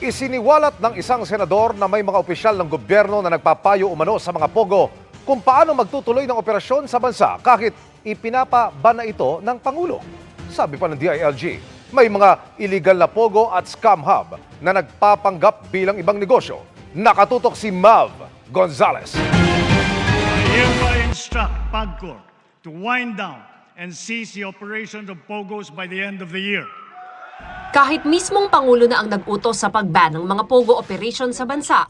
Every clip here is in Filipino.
Isiniwalat ng isang senador na may mga opisyal ng gobyerno na nagpapayo umano sa mga pogo kung paano magtutuloy ng operasyon sa bansa kahit ipinapaba na ito ng Pangulo. Sabi pa ng DILG, may mga illegal na pogo at scam hub na nagpapanggap bilang ibang negosyo. Nakatutok si Mav Gonzalez. I hereby to wind down and cease the operations of POGOs by the end of the year. Kahit mismong Pangulo na ang nag-utos sa pagban ng mga pogo operation sa bansa,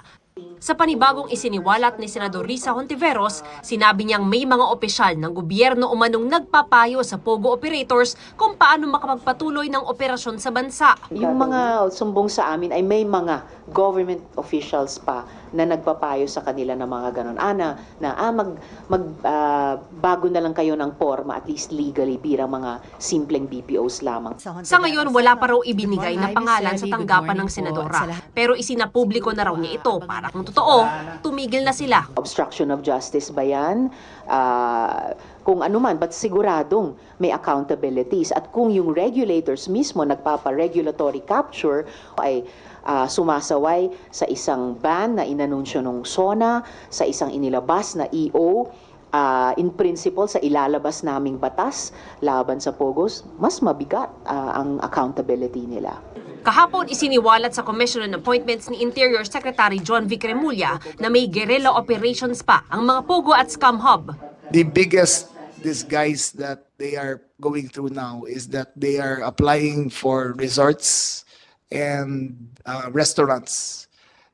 sa panibagong isiniwalat ni Senador Risa Hontiveros, sinabi niyang may mga opisyal ng gobyerno umanong nagpapayo sa pogo operators kung paano makapagpatuloy ng operasyon sa bansa. Yung mga sumbong sa amin ay may mga government officials pa na nagpapayo sa kanila ng mga ganon. Ana, na ah, mag, mag ah, bago na lang kayo ng forma at least legally bilang mga simpleng BPOs lamang. Sa ngayon, wala pa raw ibinigay na pangalan sa tanggapan ng senadora. Pero isinapubliko na raw niya ito para kung totoo, tumigil na sila. Obstruction of justice ba yan? Ah, kung ano man, but siguradong may accountabilities. At kung yung regulators mismo nagpapa-regulatory capture ay ah, sumasaway sa isang ban na inanunsyo ng SONA, sa isang inilabas na EO, ah, in principle sa ilalabas naming batas laban sa POGOS, mas mabigat ah, ang accountability nila. Kahapon isiniwalat sa Commission on Appointments ni Interior Secretary John Remulla na may guerrilla operations pa ang mga pogo at scam hub. the biggest disguise that they are going through now is that they are applying for resorts and uh, restaurants.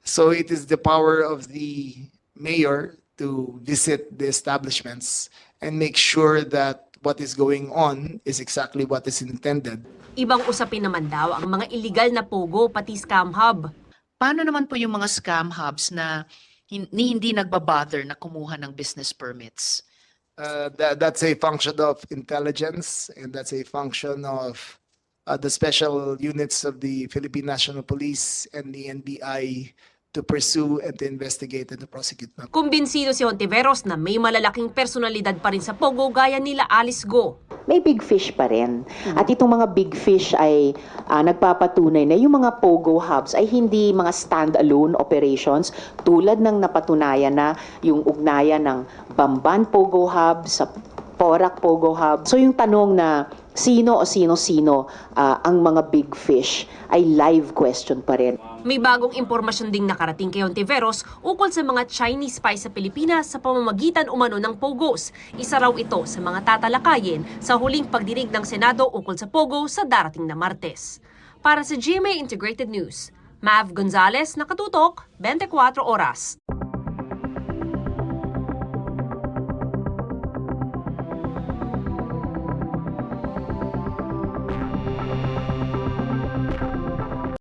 So it is the power of the mayor to visit the establishments and make sure that what is going on is exactly what is intended. Ibang usapin naman daw ang mga illegal na pogo pati scam hub. Paano naman po yung mga scam hubs na hin- ni hindi nagbabother na kumuha ng business permits? Uh, that, that's a function of intelligence and that's a function of uh, the special units of the Philippine National Police and the NBI to pursue and to investigate and to prosecute. them. Kumbinsido si Hontiveros na may malalaking personalidad pa rin sa pogo gaya nila Alice Go. may big fish pa rin. At itong mga big fish ay ah, nagpapatunay na yung mga POGO hubs ay hindi mga stand-alone operations tulad ng napatunayan na yung ugnayan ng Bamban POGO Hub sa Porac POGO Hub. So yung tanong na sino o sino-sino ah, ang mga big fish ay live question pa rin. May bagong impormasyon ding nakarating kay Hontiveros ukol sa mga Chinese spy sa Pilipinas sa pamamagitan umano ng Pogos. Isa raw ito sa mga tatalakayin sa huling pagdinig ng Senado ukol sa Pogo sa darating na Martes. Para sa GMA Integrated News, Mav Gonzalez, Nakatutok, 24 Oras.